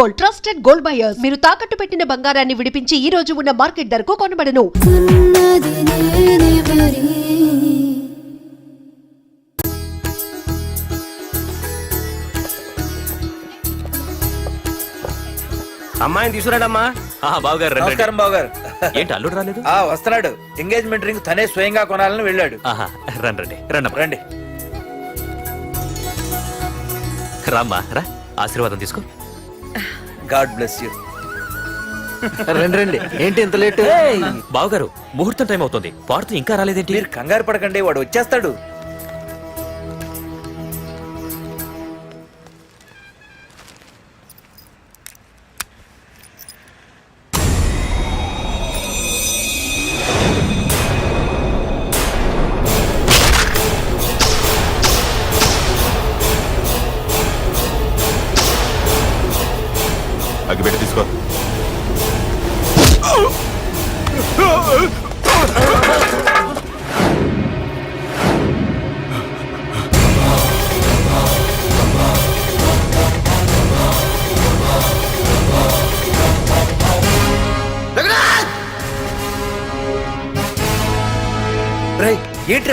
Gold trusted gold buyers. మీరు తాకట్టు పెట్టిన బంగారాన్ని విడిపించి ఈ రోజు ఉన్న మార్కెట్ ధరకు కొనబడను. అమ్మాయిని తీసుకురాడు అమ్మా ఆహా, బావగారు రండి, నమస్కారం రండి. బాబు గారు ఏంటి అల్లుడు రాలేదు? ఆ వస్తున్నాడు. ఎంగేజ్మెంట్ రింగ్ తనే స్వయంగా కొనాలని వెళ్ళాడు. ఆహా రండి రండి రండమ్మా. రండి. రామ్మా రా ఆశీర్వాదం తీసుకో. God bless you. రండి రండి. ఏంటి ఇంత లేట్? బావగారు ముహూర్తం టైం అవుతుంది. పార్తు ఇంకా రాలేదేంటి? మీరు కంగారు పడకండి వాడు వచ్చేస్తాడు.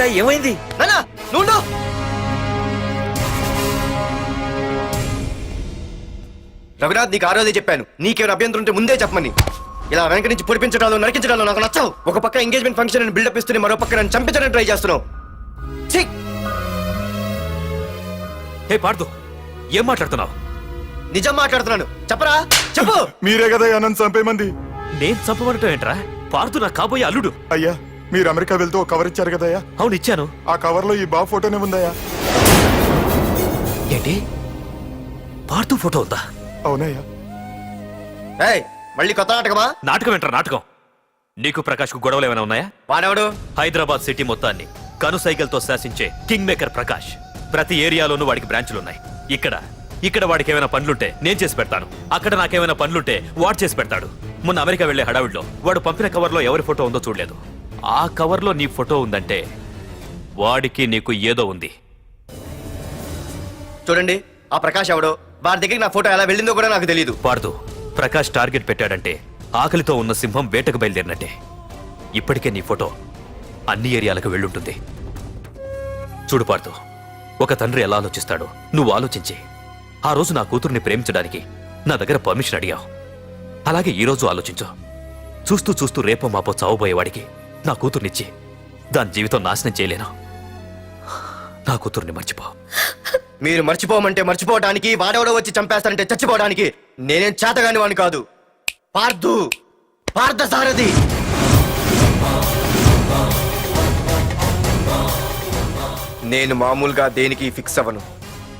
ఏమైంది? నుండు రఘునాథ్ నీకు ఆ రోజే చెప్పాను. నీకేమైనా అభ్యంతరం ఉంటే ముందే చెప్పమని. ఇలా వెనక నుంచి పొడిపించడాలు నరికించడాలు నాకు నచ్చవు. ఒక పక్క ఎంగేజ్మెంట్ ఫంక్షన్ అని బిల్డప్ ఇస్తూనే మరో పక్క నన్ను చంపించడానికి ట్రై చేస్తున్నావు. ఛీ! హే పార్దు ఏం మాట్లాడుతున్నావు? నిజం మాట్లాడుతున్నాను. చెప్పరా? చెప్పు. మీరే కదా నన్ను చంపేమంది నేను చంపబడటం ఏంట్రా? పార్దు నా కాబోయే అల్లుడు. అయ్యా మీరు అమెరికా వెళ్తూ ఒక కవర్ ఇచ్చారు కదయ్యా? అవును ఇచ్చాను. ఆ కవర్లో ఈ బా ఫోటోనే ఉందయ్యా. ఏంటి? పార్దు ఫోటో ఉందా? అవునయ్యా. ఏయ్ మళ్ళీ కొత్త నాటకమా? నాటకం ఏంట్రా నాటకం? నీకు ప్రకాష్కు గొడవలు ఏమైనా ఉన్నాయా? వాడెవడు? హైదరాబాద్ సిటీ మొత్తాన్ని కను సైకిల్తో శాసించే కింగ్ మేకర్ ప్రకాష్. ప్రతి ఏరియాలోనూ వాడికి బ్రాంచులున్నాయి. ఇక్కడ ఇక్కడ వాడికి ఏమైనా పనులుంటే నేను చేసి పెడతాను. అక్కడ నాకేమైనా పనులుంటే వాడు చేసి పెడతాడు. మొన్న అమెరికా వెళ్ళే హడావిడిలో వాడు పంపిన కవర్లో ఎవరి ఫోటో ఉందో చూడలేదు. ఆ కవర్లో నీ ఫోటో ఉందంటే వాడికి నీకు ఏదో ఉంది. చూడండి ఆ ప్రకాష్ ఎవడో? వాడి దగ్గరికి నా ఫోటో ఎలా వెళ్ళిందో కూడా నాకు తెలియదు పార్దు ప్రకాష్ టార్గెట్ పెట్టాడంటే ఆకలితో ఉన్న సింహం వేటకు బయలుదేరినట్టే. ఇప్పటికే నీ ఫోటో అన్ని ఏరియాలకు వెళ్ళుంటుంది. చూడు పార్దు ఒక తండ్రి ఎలా ఆలోచిస్తాడో నువ్వు ఆలోచించి. ఆ రోజు నా కూతుర్ని ప్రేమించడానికి నా దగ్గర పర్మిషన్ అడిగావు. అలాగే ఈ రోజు ఆలోచించు. చూస్తూ చూస్తూ రేపో మాపో చావబోయేవాడికి నా కూతుర్నిచ్చి. దాని జీవితం నాశనం చేయలేను? నా కూతుర్ని మర్చిపో. మీరు మర్చిపోమంటే మర్చిపోవడానికి వాడెవడో వచ్చి చంపేస్తానంటే చచ్చిపోవడానికి నేనేం చేతగాని వాడిని కాదు. పార్థు! పార్థ సారథి! నేను మామూలుగా దేనికి ఫిక్స్ అవ్వను.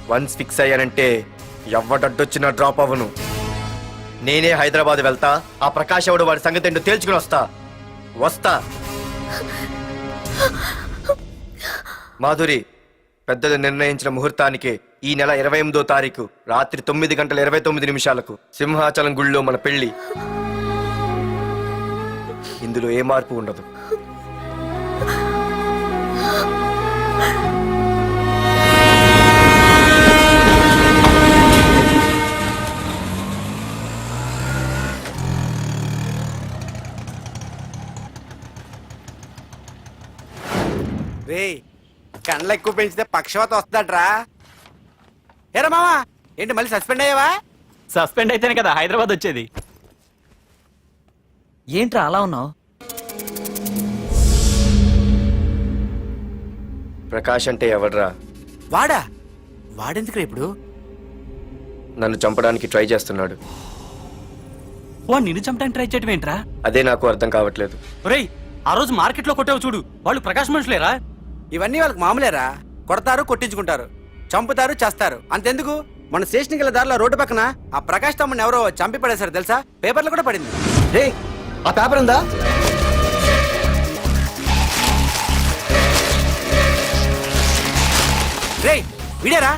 వన్స్ ఫిక్స్ అయ్యానంటే ఎవ్వడడ్డొచ్చినా డ్రాప్ అవ్వను. నేనే హైదరాబాద్ వెళ్తా ఆ ప్రకాష్ ఎవడు వాడి సంగతి ఏంటో తేల్చుకుని వస్తా. వస్తా. మాధురి పెద్దలు నిర్ణయించిన ముహూర్తానికి ఈ నెల ఇరవై ఎనిమిదో తారీఖు రాత్రి తొమ్మిది గంటల ఇరవై తొమ్మిది నిమిషాలకు సింహాచలం గుళ్ళో మన పెళ్ళి ఇందులో ఏ మార్పు ఉండదు. కండ్లు ఎక్కువ పెంచితే పక్షవాత వస్తుందట్రా. ఏరా మామా ఏంటి మళ్ళీ సస్పెండ్ అయ్యావా? సస్పెండ్ అయితేనే కదా హైదరాబాద్ వచ్చేది. ఏంట్రా అలా ఉన్నావు? ప్రకాష్ అంటే ఎవడ్రా? వాడా? వాడెందుకురా ఇప్పుడు? నన్ను చంపడానికి ట్రై చేస్తున్నాడు. వాడు నిన్ను చంపడానికి ట్రై చేయటం ఏంట్రా? అదే నాకు అర్థం కావట్లేదు. ఒరేయ్ ఆ రోజు మార్కెట్లో కొట్టావు చూడు. వాళ్ళు ప్రకాశ్ మనుషులేరా? ఇవన్నీ వాళ్ళకి మామూలేరా? కొడతారు కొట్టించుకుంటారు చంపుతారు చేస్తారు. అంతెందుకు? మన స్టేషన్కి వెళ్ళే దారిలో రోడ్డు పక్కన ఆ ప్రకాష్ తమ్ముని ఎవరో చంపి పడేశారు తెలుసా? పేపర్లో కూడా పడింది. రే ఆ పేపర్ ఉందా? రేయ్ విడారా?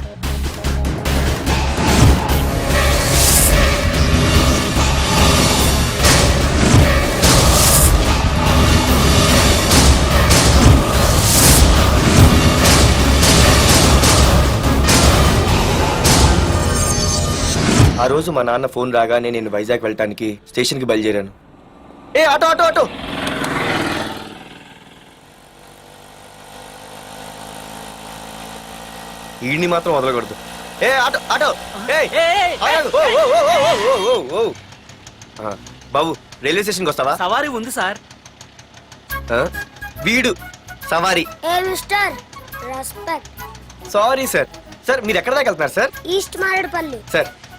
ఆ రోజు మా నాన్న ఫోన్ రాగానే నేను వైజాగ్ వెళ్ళటానికి స్టేషన్కి బయలుదేరాను. ఏ ఆటో ఆటో ఆటో! ఈడిని మాత్రం వదలకూడదు. ఏ ఆటో ఆటో! ఏయ్, ఆగు. ఓ, ఓ, ఓ, ఓ, ఓ, ఓ, ఓ, ఓ. ఆ, బాబు రైల్వే స్టేషన్కి వస్తావా? సవారీ ఉంది సార్? వీడు సవారీ. ఏ mister respect. Sorry sir. Sir మీరు ఎక్కడ దాకా వెళ్తున్నారు సార్? ఈస్ట్ మారేడుపల్లి. సార్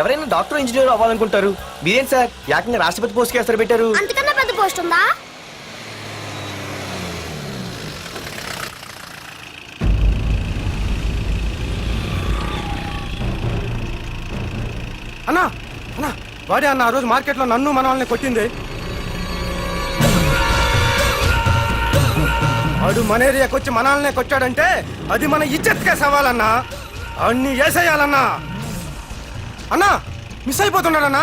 ఎవరైనా డాక్టర్ ఇంజనీర్ అవ్వాలనుకుంటారు. మీరేం సార్? ఏకంగా రాష్ట్రపతి పోస్ట్కి వేస్తారు పెట్టారు. అంతకన్నా పెద్ద పోస్ట్ ఉందా? అన్నా అన్నా వాడే అన్న ఆ రోజు మార్కెట్లో నన్ను మన వాళ్ళని కొట్టింది. వాడు మన ఏరియాకి వచ్చి మన వాళ్ళనే కొట్టాడంటే అది మన ఇజ్జత్కే సవాలన్నా. అన్ని వేసేయాలన్నా. అన్నా మిస్ అయిపోతున్నాడన్నా.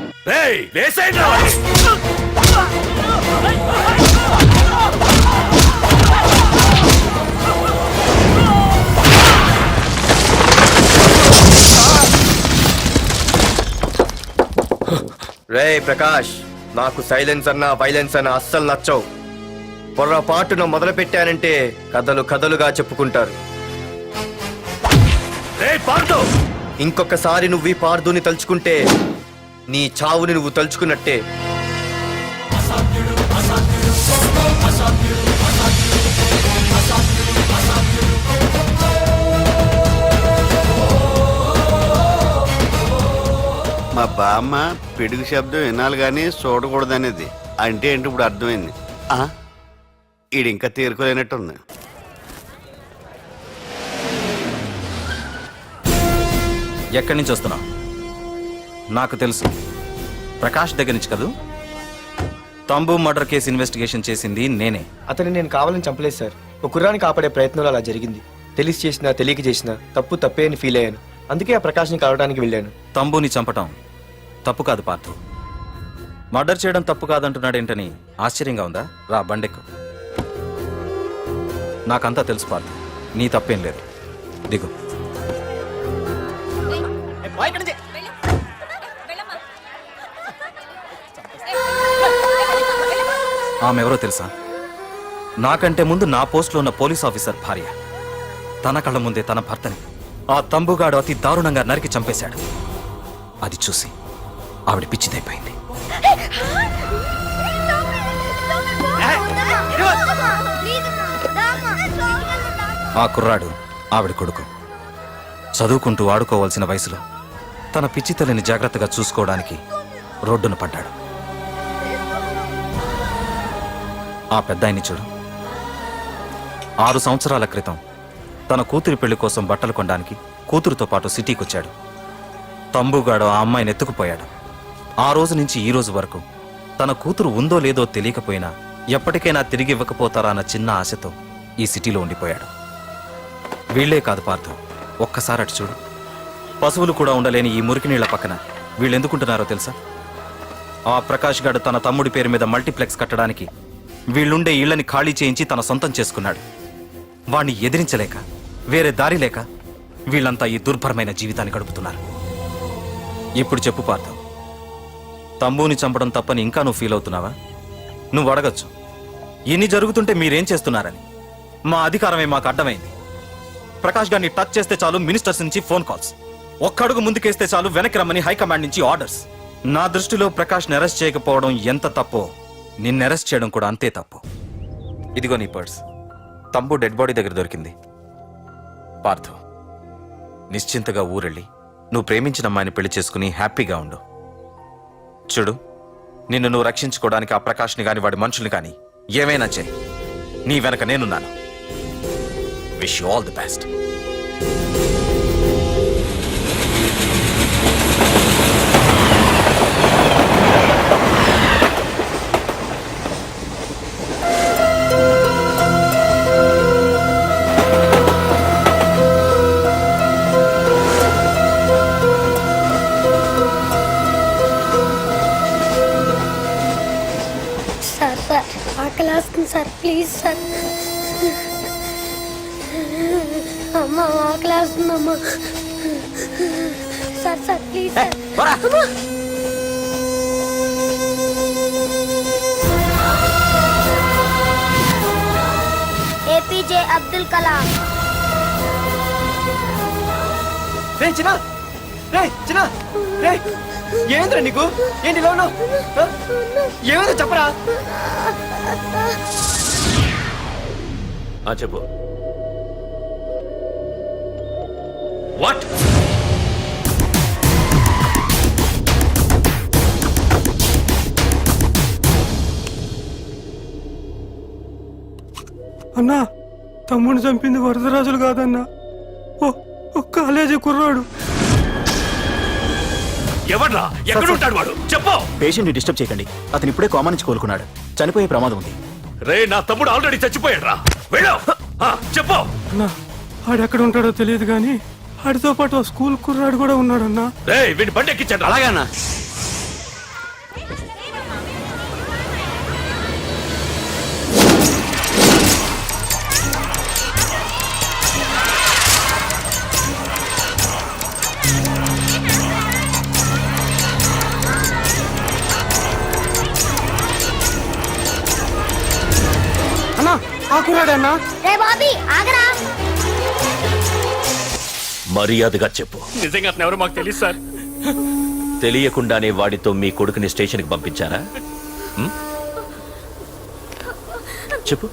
రే ప్రకాష్ నాకు సైలెన్స్ అన్నా వైలెన్స్ అన్నా అస్సలు నచ్చవు. పొర్రపాటున మొదలు పెట్టానంటే కథలు కథలుగా చెప్పుకుంటారు! ఇంకొకసారి నువ్వు ఈ పార్దుని తలుచుకుంటే నీ చావుని నువ్వు తలుచుకున్నట్టే. మా బామ్మ పిడుగు శబ్దం వినాలి కానీ చూడకూడదనేది. అంటే ఏంటి ఇప్పుడు అర్థమైంది? ఆ, ఈడు ఇంకా తేరుకోలేనట్టుంది. ఎక్కడి నుంచి వస్తున్నావు? నాకు తెలుసు. ప్రకాష్ దగ్గర నుంచి కదూ? తంబు మర్డర్ కేసు ఇన్వెస్టిగేషన్ చేసింది నేనే. అతన్ని నేను కావాలని చంపలేదు సార్. ఒక కుర్రాన్ని కాపాడే ప్రయత్నంలో అలా జరిగింది. తెలిసి చేసినా తెలియక చేసినా తప్పు తప్పే అని ఫీల్ అయ్యాను. అందుకే ఆ ప్రకాష్ని కలవడానికి వెళ్ళాను. తంబుని చంపటం తప్పు కాదు పార్థు. మర్డర్ చేయడం తప్పు కాదంటున్నాడేంటని ఆశ్చర్యంగా ఉందా? రా బండెక్కు. నాకంతా తెలుసు పార్థు. నీ తప్పేం లేదు. దిగు. ఆమె ఎవరో తెలుసా? నాకంటే ముందు నా పోస్ట్లో ఉన్న పోలీస్ ఆఫీసర్ భార్య. తన కళ్ళ ముందే తన భర్తని ఆ తంబుగాడు అతి దారుణంగా నరికి చంపేశాడు. అది చూసి ఆవిడ పిచ్చిదైపోయింది. ఆ కుర్రాడు ఆవిడ కొడుకు. చదువుకుంటూ ఆడుకోవాల్సిన వయసులో తన పిచ్చితల్లిని జాగ్రత్తగా చూసుకోవడానికి రోడ్డున పడ్డాడు. ఆ పెద్దాయన్ని చూడు. ఆరు సంవత్సరాల క్రితం తన కూతురి పెళ్ళి కోసం బట్టలు కొనడానికి కూతురుతో పాటు సిటీకి వచ్చాడు తంబుగాడు ఆ అమ్మాయిని ఎత్తుకుపోయాడు. ఆ రోజు నుంచి ఈ రోజు వరకు తన కూతురు ఉందో లేదో తెలియకపోయినా ఎప్పటికైనా తిరిగి ఇవ్వకపోతారా అన్న చిన్న ఆశతో ఈ సిటీలో ఉండిపోయాడు. వీళ్ళే కాదు పార్థం ఒక్కసారి అటు చూడు. పశువులు కూడా ఉండలేని ఈ మురికి నీళ్ళ పక్కన వీళ్ళెందుకుంటున్నారో తెలుసా? ఆ ప్రకాష్ గాడు తన తమ్ముడి పేరు మీద మల్టీప్లెక్స్ కట్టడానికి వీళ్ళుండే ఇళ్ళని ఖాళీ చేయించి తన సొంతం చేసుకున్నాడు. వాణ్ణి ఎదిరించలేక వేరే దారి లేక వీళ్ళంతా ఈ దుర్భరమైన జీవితాన్ని గడుపుతున్నారు. ఇప్పుడు చెప్పు పార్థం తమ్ముని చంపడం తప్పని ఇంకా నువ్వు ఫీల్ అవుతున్నావా? నువ్వు అడగచ్చు. ఇన్ని జరుగుతుంటే మీరేం చేస్తున్నారని. మా అధికారమే మాకు అడ్డమైంది. ప్రకాష్ గారిని టచ్ చేస్తే చాలు మినిస్టర్స్ నుంచి ఫోన్ కాల్స్. ఒక్కడుగు ముందుకేస్తే చాలు వెనక్కి రమ్మని హైకమాండ్ నుంచి ఆర్డర్స్. నా దృష్టిలో ప్రకాష్ అరెస్ట్ చేయకపోవడం ఎంత తప్పో నిన్ను అరెస్ట్ చేయడం కూడా అంతే తప్పు. ఇదిగో నీ పర్స్. తమ్ము డెడ్ బాడీ దగ్గర దొరికింది. పార్థు నిశ్చింతగా ఊరెళ్ళి నువ్వు ప్రేమించిన అమ్మాయిని పెళ్ళి చేసుకుని హ్యాపీగా ఉండు. చూడు నిన్ను నువ్వు రక్షించుకోవడానికి ఆ ప్రకాష్ని కానీ వాడి మనుషుల్ని కానీ ఏమైనా చేయి. నీ వెనక నేనున్నాను. Wish you all the best please sir అమ్మ ఆకలి వేస్తుంది అమ్మ. సార్ సార్ ప్లీజ్ సార్ అమ్మ. ఏపీజే అబ్దుల్ కలాం. రే చిన్న. రే చిన్న. రే ఏమైందిరా నీకు? ఏంటి ఇలా ఉన్నావు? ఏమైందో చెప్పరా? చెప్పు. వాట్ అన్నా తమ్ముడు చంపింది వరదరాజులు కాదన్నా. ఓ కాలేజీ కుర్రాడు. ఎవడ్రా ఎక్కడ ఉంటాడు వాడు? చెప్పు. పేషెంట్ని డిస్టర్బ్ చేయకండి. అతను ఇప్పుడే కోమా నుంచి కోలుకున్నాడు. చనిపోయే ప్రమాదం ఉంది. రే నా తమ్ముడు ఆల్రెడీ చచ్చిపోయాడు రా వెళ్ళు. ఆ, చెప్పు. అన్నా ఆడెక్కడ ఉంటాడో తెలియదు కానీ ఆడితో పాటు ఆ స్కూల్ కుర్రాడు కూడా ఉన్నాడన్నా. రే వీడి బండి ఎక్కించండి అలాగేనా అన్నా. రే బాబీ ఆగరా. మర్యాదగా చెప్పు. నిజంగా అతను ఎవరు మాకు తెలియదు సార్. తెలియకుండానే వాడితో మీ కొడుకుని స్టేషన్కి పంపించారా? చెప్పు.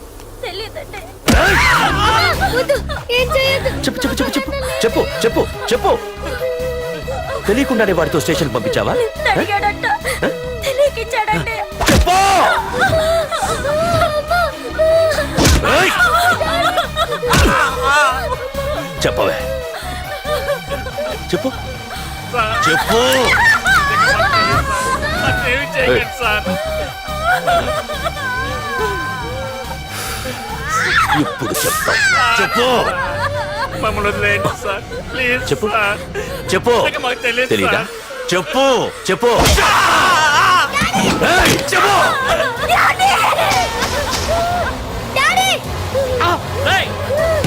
ఏం చెప్పు చెప్పు చెప్పు చెప్పు చెప్పు చెప్పు చెప్పు. తెలియకుండానే వాడితో స్టేషన్ పంపించావా? చెప్పు చెప్పవే. చెప్పు. చెప్పు. ఇప్పుడు చెప్తా. చెప్పు. చెప్పు. చెప్పు. తెలియదు తెలీదా? చెప్పు. చెప్పు. చెప్పు.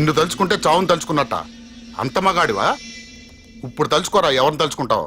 నిన్ను తలుచుకుంటే చావును తలుచుకున్నట్ట. అంత మగాడివా? ఇప్పుడు తలుచుకోరా ఎవరిని తలుచుకుంటావు?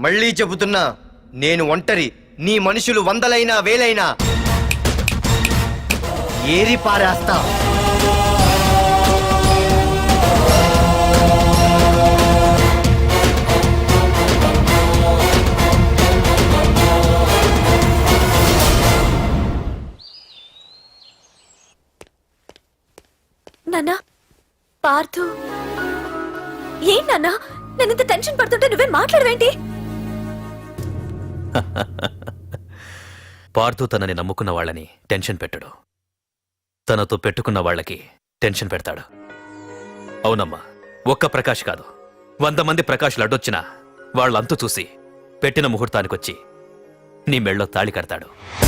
మళ్ళీ చెబుతున్నా నేను ఒంటరి. నీ మనుషులు వందలైనా వేలైనా. ఏరి పారేస్తా. నాన్న పార్థు. ఏం నాన్న నేను? ఇంత టెన్షన్ పడుతుంటే నువ్వే మాట్లాడవేంటి? పార్థు తనని నమ్ముకున్న వాళ్ళని టెన్షన్ పెట్టడు. తనతో పెట్టుకున్న వాళ్ళకి టెన్షన్ పెడతాడు. అవునమ్మా ఒక్క ప్రకాష్ కాదు. వంద మంది ప్రకాష్లు అడ్డొచ్చినా వాళ్ళంతు చూసి పెట్టిన ముహూర్తానికొచ్చి నీ మెళ్ళో తాళి కడతాడు.